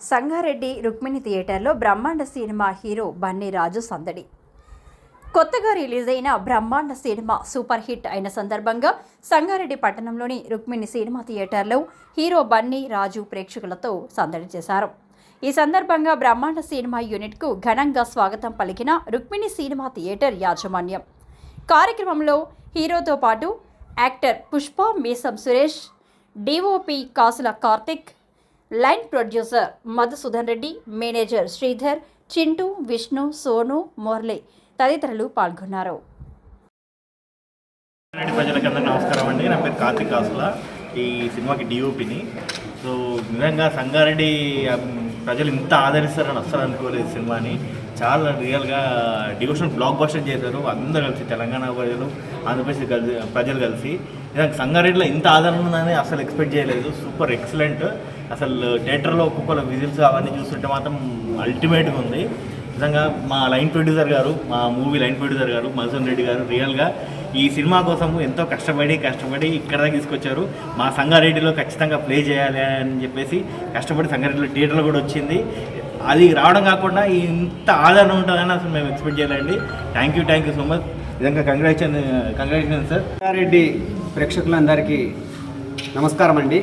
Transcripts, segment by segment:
సంగారెడ్డి రుక్మిణి థియేటర్లో బ్రహ్మాండ cinema hero Bunny రాజు సందడి. కొత్తగా రిలీజ్ అయిన బ్రహ్మాండ సినిమా సూపర్ హిట్ అయిన సందర్భంగా సంగారెడ్డి పట్టణంలోని రుక్మిణి సినిమా థియేటర్లో హీరో బన్నీ రాజు ప్రేక్షకులతో సందడి చేశారు. ఈ సందర్భంగా బ్రహ్మాండ సినిమా యూనిట్కు ఘనంగా స్వాగతం పలికిన రుక్మిణి సినిమా థియేటర్ యాజమాన్యం. కార్యక్రమంలో హీరోతో పాటు actor Pushpa Meesam Suresh DOP Kasula Karthik line producer Madhusudan Reddy manager Sridhar Chintu Vishnu Sonu Murali తదితరులు పాల్గొన్నారు. రెడ్డి అందరికీ నమస్కారం అండి. నా పేరు కార్తిక్ కాసుల ఈ సినిమాకి డిఓపిని సో నిజంగా సంగారెడ్డి ప్రజలు ఇంత ఆదరిస్తారని అస్సలు అనుకోలేదు సినిమాని. చాలా రియల్గా డివోషన్ బ్లాక్ బస్టర్ చేశారు. అందరూ కలిసి తెలంగాణ ప్రజలు ఆంధ్రప్రదేశ్ కలిసి ప్రజలు కలిసి. నిజంగా సంగారెడ్డిలో ఇంత ఆదరణ ఉందని అసలు ఎక్స్పెక్ట్ చేయలేదు. Super excellent. అసలు థియేటర్లో ఒక్కొక్కరు విజిల్స్ అవన్నీ చూస్తుంటే మాత్రం అల్టిమేట్గా ఉంది. నిజంగా మా లైన్ ప్రొడ్యూసర్ గారు మా మూవీ లైన్ ప్రొడ్యూసర్ గారు మధుసూన్ రెడ్డి గారు రియల్గా ఈ సినిమా కోసం ఎంతో కష్టపడి కష్టపడి ఇక్కడ దాకా తీసుకొచ్చారు. మా సంగారెడ్డిలో ఖచ్చితంగా ప్లే చేయాలి అని చెప్పేసి కష్టపడి సంగారెడ్డిలో థియేటర్లో కూడా వచ్చింది. అది రావడం కాకుండా ఇంత ఆదరణ ఉంటుందని అసలు మేము ఎక్స్పెక్ట్ చేయాలండి thank you thank you so much నిజంగా కంగ్రాచులేషన్ కంగ్రాచులేషన్ సార్ సంగారెడ్డి ప్రేక్షకులందరికీ నమస్కారం అండి.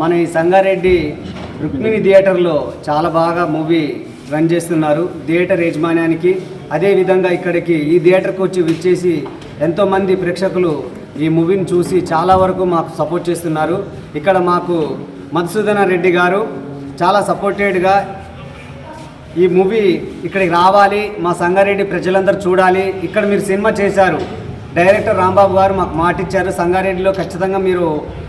మన ఈ సంగారెడ్డి రుక్మిణి థియేటర్లో చాలా బాగా మూవీ రన్ చేస్తున్నారు. థియేటర్ యజమాన్యానికి అదేవిధంగా ఇక్కడికి ఈ థియేటర్కి వచ్చి విచ్చేసి ఎంతోమంది ప్రేక్షకులు ఈ మూవీని చూసి చాలా వరకు మాకు సపోర్ట్ చేస్తున్నారు. ఇక్కడ మాకు మధుసూదన రెడ్డి గారు చాలా సపోర్టెడ్గా ఈ మూవీ ఇక్కడికి రావాలి. మా సంగారెడ్డి ప్రజలందరూ చూడాలి. ఇక్కడ మీరు సినిమా చేశారు. డైరెక్టర్ రాంబాబు గారు మాకు మాటిచ్చారు. సంగారెడ్డిలో ఖచ్చితంగా మీరు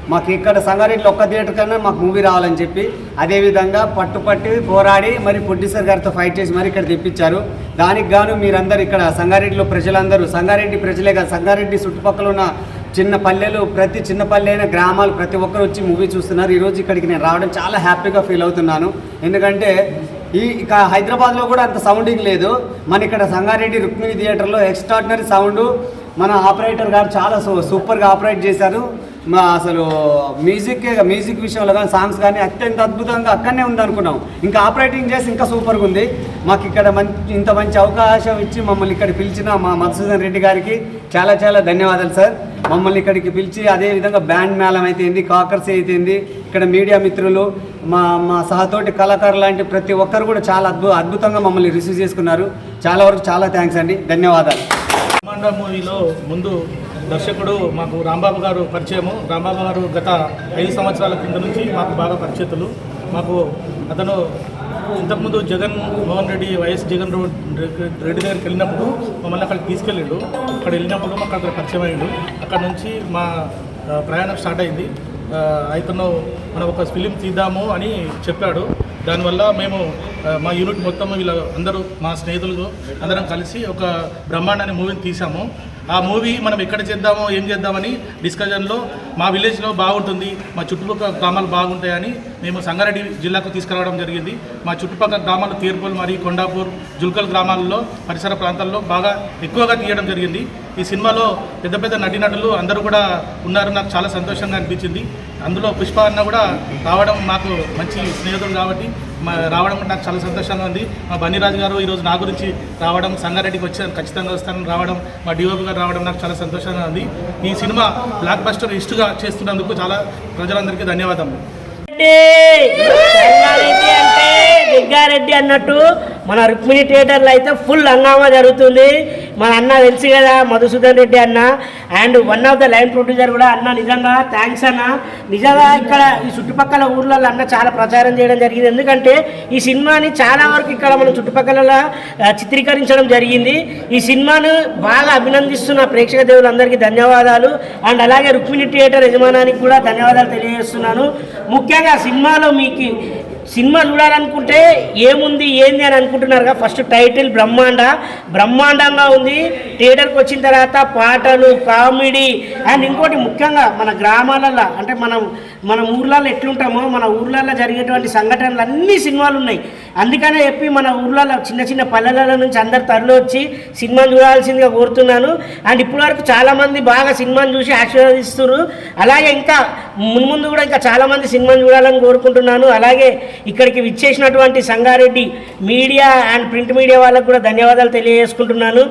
మాకు ఇక్కడ సంగారెడ్డిలో ఒక్క థియేటర్ కన్నా మాకు మూవీ రావాలని చెప్పి అదేవిధంగా పట్టుపట్టి పోరాడి మరి ప్రొడ్యూసర్ గారితో ఫైట్ చేసి మరి ఇక్కడ తెప్పించారు. దానికి గాను మీరందరూ ఇక్కడ సంగారెడ్డిలో ప్రజలందరూ సంగారెడ్డి ప్రజలే కాదు సంగారెడ్డి చుట్టుపక్కల ఉన్న చిన్న పల్లెలు ప్రతి చిన్న పల్లె అయిన గ్రామాలు ప్రతి ఒక్కరు వచ్చి మూవీ చూస్తున్నారు. ఈరోజు ఇక్కడికి నేను రావడం చాలా హ్యాపీగా ఫీల్ అవుతున్నాను. ఎందుకంటే ఈ ఇక హైదరాబాద్లో కూడా అంత సౌండింగ్ లేదు. మన ఇక్కడ సంగారెడ్డి రుక్మిణి థియేటర్లో ఎక్స్ట్రాడినరీ సౌండ్ మన ఆపరేటర్ గారు చాలా సూ- సూపర్గా ఆపరేట్ చేశారు. మా అసలు మ్యూజిక్ మ్యూజిక్ విషయంలో కానీ సాంగ్స్ కానీ అత్యంత అద్భుతంగా అక్కడనే ఉందనుకున్నాం ఇంకా ఆపరేటింగ్ చేసి ఇంకా సూపర్గా ఉంది. మాకు ఇక్కడ మంచి ఇంత మంచి అవకాశం ఇచ్చి మమ్మల్ని ఇక్కడ పిలిచిన మా మధుసూదన్ రెడ్డి గారికి చాలా చాలా ధన్యవాదాలు సార్ మమ్మల్ని ఇక్కడికి పిలిచి అదే విధంగా బ్యాండ్ మేళం అయితేంది కాకర్స్ అయితేంది ఇక్కడ మీడియా మిత్రులు మా మా సహతోటి కళాకారులు లాంటి ప్రతి ఒక్కరు కూడా చాలా అద్భుత అద్భుతంగా మమ్మల్ని రిసీవ్ చేసుకున్నారు. చాలా వరకు చాలా థ్యాంక్స్ అండి. ధన్యవాదాలు. బ్రహ్మాండ మూవీలో ముందు దర్శకుడు మాకు రాంబాబు గారు పరిచయము. రాంబాబు గారు గత ఐదు సంవత్సరాల కింద నుంచి మాకు బాగా పరిచితులు మాకు అతను ఇంతకుముందు జగన్ మోహన్ రెడ్డి వైఎస్ జగన్ రెడ్డి దగ్గరికి వెళ్ళినప్పుడు మమ్మల్ని అక్కడికి తీసుకెళ్ళాడు. అక్కడ వెళ్ళినప్పుడు మాకు అక్కడ పరిచయం అయ్యాడు. అక్కడ నుంచి మా ప్రయాణం స్టార్ట్ అయింది. అయితే ఇతను మనం ఒక ఫిలిం తీద్దాము అని చెప్పాడు. దానివల్ల మేము మా యూనిట్ మొత్తం వీళ్ళ అందరూ మా స్నేహితులు అందరం కలిసి ఒక బ్రహ్మాండ అనే మూవీని తీసాము ఆ మూవీ మనం ఎక్కడ చేద్దామో ఏం చేద్దామని డిస్కషన్లో మా విలేజ్లో బాగుంటుంది మా చుట్టుపక్కల గ్రామాలు బాగుంటాయని మేము సంగారెడ్డి జిల్లాకు తీసుకురావడం జరిగింది. మా చుట్టుపక్కల గ్రామాలు తీర్పల్ మరియు కొండాపూర్ జుల్కల్ గ్రామాల్లో పరిసర ప్రాంతాల్లో బాగా ఎక్కువగా తీయడం జరిగింది. ఈ సినిమాలో పెద్ద పెద్ద నటీనటులు అందరూ కూడా ఉన్నారు. నాకు చాలా సంతోషంగా అనిపించింది. అందులో పుష్ప అన్న కూడా రావడం నాకు మంచి స్నేహితుడు కాబట్టి రావడం నాకు చాలా సంతోషంగా ఉంది. మా బన్నీరాజు గారు ఈరోజు నా గురించి రావడం సంగారెడ్డికి వచ్చి ఖచ్చితంగా వస్తాను రావడం మా డిఓపి గారు రావడం నాకు చాలా సంతోషంగా ఉంది. ఈ సినిమా బ్లాక్ బస్టర్ హిస్ట్గా చేస్తున్నందుకు చాలా ప్రజలందరికీ ధన్యవాదాలు రెడ్డి అంటే అన్నట్టు మన రుక్మిణి థియేటర్లో అయితే ఫుల్ హంగామా జరుగుతుంది. మన అన్న తెలుసు కదా మధుసూదన్ రెడ్డి అన్న. And one of the line producer కూడా అన్న నిజంగా థ్యాంక్స్ అన్న. నిజంగా ఇక్కడ ఈ చుట్టుపక్కల ఊర్లలో అన్న చాలా ప్రచారం చేయడం జరిగింది. ఎందుకంటే ఈ సినిమాని చాలా వరకు ఇక్కడ మన చుట్టుపక్కల చిత్రీకరించడం జరిగింది. ఈ సినిమాను బాగా అభినందిస్తున్న ప్రేక్షక దేవులందరికీ ధన్యవాదాలు. అండ్ అలాగే రుక్మిణి థియేటర్ యజమానానికి కూడా ధన్యవాదాలు తెలియజేస్తున్నాను. ముఖ్యంగా సినిమాలో మీకు సినిమా చూడాలనుకుంటే ఏముంది ఏంది అని అనుకుంటున్నారుగా. ఫస్ట్ టైటిల్ బ్రహ్మాండ బ్రహ్మాండంగా ఉంది. థియేటర్కి వచ్చిన తర్వాత పాటలు కామెడీ అండ్ ఇంకోటి ముఖ్యంగా మన గ్రామాలలో అంటే మనం మన ఊర్లలో ఎట్లుంటామో మన ఊర్లలో జరిగేటువంటి సంఘటనలు అన్ని సినిమాలు ఉన్నాయి. అందుకనే చెప్పి మన ఊర్లలో చిన్న చిన్న పల్లెల నుంచి అందరు తరలి వచ్చి సినిమాను చూడాల్సిందిగా కోరుతున్నాను. అండ్ ఇప్పటివరకు చాలామంది బాగా సినిమాను చూసి ఆశీర్వదిస్తున్నారు. అలాగే ఇంకా మున్ముందు కూడా ఇంకా చాలామంది సినిమాను చూడాలని కోరుకుంటున్నాను. అలాగే ఇక్కడికి విచ్చేసినటువంటి Sangareddy media and print media వాళ్ళకు కూడా ధన్యవాదాలు తెలియజేసుకుంటున్నాను.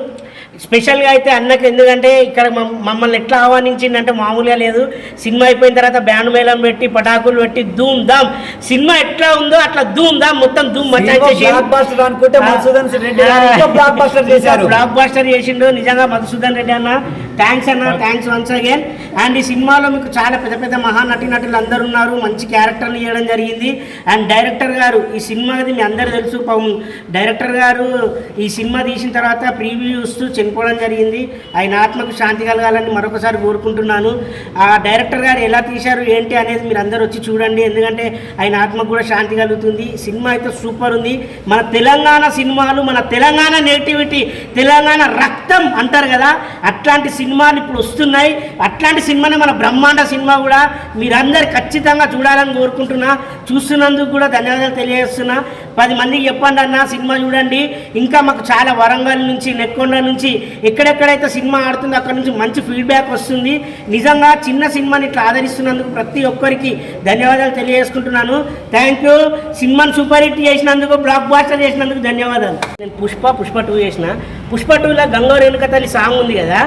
స్పెషల్గా అయితే అన్నకి ఎందుకంటే ఇక్కడ మమ్- మమ్మల్ని ఎట్లా ఆహ్వానించిందంటే మామూలుగా లేదు. సినిమా అయిపోయిన తర్వాత బ్యాండ్ మేళం పెట్టి పటాకులు పెట్టి ధూమ్ ధామ్. సినిమా ఎట్లా ఉందో అట్లా ధూమ్ ధామ్ మొత్తం ధూమ్ బ్లాక్ బస్టర్ చేసిండు. నిజంగా మధుసూదన్ రెడ్డి అన్న థ్యాంక్స్ అన్న థ్యాంక్స్ వన్స్ అగైన్ అండ్ ఈ సినిమాలో మీకు చాలా పెద్ద పెద్ద మహానటి నటులు అందరు ఉన్నారు. మంచి క్యారెక్టర్లు చేయడం జరిగింది. అండ్ డైరెక్టర్ గారు ఈ సినిమాది మీ అందరు తెలుసు. డైరెక్టర్ గారు ఈ సినిమా తీసిన తర్వాత ప్రీవ్యూ చూస్తూ చనిపోవడం జరిగింది. ఆయన ఆత్మకు శాంతి కలగాలని మరొకసారి కోరుకుంటున్నాను. ఆ డైరెక్టర్ గారు ఎలా తీశారు ఏంటి అనేది మీరు అందరు వచ్చి చూడండి. ఎందుకంటే ఆయన ఆత్మకు కూడా శాంతి కలుగుతుంది. సినిమా అయితే సూపర్ ఉంది. మన తెలంగాణ సినిమాలు మన తెలంగాణ నేటివిటీ తెలంగాణ రక్తం అంటారు కదా అట్లాంటి సినిమాలు ఇప్పుడు వస్తున్నాయి. అట్లాంటి సినిమానే మన బ్రహ్మాండ సినిమా కూడా మీరందరు ఖచ్చితంగా చూడాలని కోరుకుంటున్నా. చూస్తున్నందుకు కూడా ధన్యవాదాలు తెలియజేస్తున్నా. పది మందికి చెప్పండి అన్న సినిమా చూడండి. ఇంకా మాకు చాలా వరంగల్ నుంచి నెక్కొండ నుంచి ఎక్కడెక్కడైతే సినిమా ఆడుతుందో అక్కడ నుంచి మంచి ఫీడ్బ్యాక్ వస్తుంది. నిజంగా చిన్న సినిమాని ఇట్లా ఆదరిస్తున్నందుకు ప్రతి ఒక్కరికి ధన్యవాదాలు తెలియజేసుకుంటున్నాను. థ్యాంక్ యూ సినిమాని సూపర్ హిట్ చేసినందుకు బ్లాక్ బాస్టర్ చేసినందుకు ధన్యవాదాలు. నేను పుష్ప పుష్ప టూ చేసిన. పుష్ప టూలో గంగో రేణుక తల్లి సాంగ్ ఉంది కదా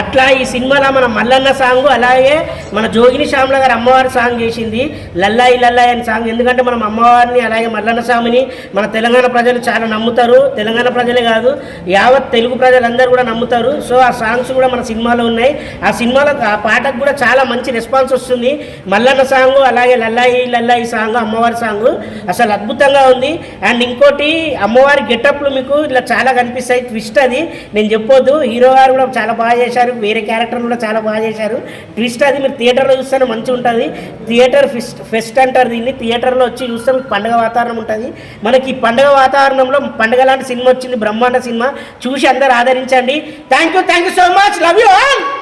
అట్లా ఈ సినిమాలో మన మల్లన్న సాంగ్ అలాగే మన జోగిని శ్యామల గారు అమ్మవారి సాంగ్ చేసింది లల్లాయి లల్లాయి అని సాంగ్. ఎందుకంటే మనం అమ్మవారిని అలాగే మల్లన్న స్వామిని మన తెలంగాణ ప్రజలు చాలా నమ్ముతారు. తెలంగాణ ప్రజలే కాదు యావత్ తెలుగు ప్రజలందరూ కూడా నమ్ముతారు. సో ఆ సాంగ్స్ కూడా మన సినిమాలో ఉన్నాయి. ఆ సినిమాలో ఆ పాటకు కూడా చాలా మంచి రెస్పాన్స్ వస్తుంది. మల్లన్న సాంగ్ అలాగే లల్లాయి లల్లాయి సాంగ్ అమ్మవారి సాంగ్ అసలు అద్భుతంగా ఉంది. అండ్ ఇంకోటి అమ్మవారి గెటప్లు మీకు ఇలా చాలా కనిపిస్తాయి. ట్విస్ట్ అది నేను చెప్పొద్దు. హీరో గారు కూడా చాలా బాగా చేశారు. వేరే క్యారెక్టర్ కూడా చాలా బాగా చేశారు. ట్విస్ట్ అది మీరు థియేటర్లో చూస్తేనే మంచిగా ఉంటుంది. థియేటర్ ఫెస్ట్ ఫెస్ట్ అంటారు దీన్ని. థియేటర్లో వచ్చి చూస్తే మీకు పండగ వాతావరణం ఉంటుంది. మనకి ఈ పండగ వాతావరణంలో పండగ లాంటి సినిమా వచ్చింది. బ్రహ్మాండ సినిమా. చూసి అందరు ఆదరించండి. Thank you thank you so much love you all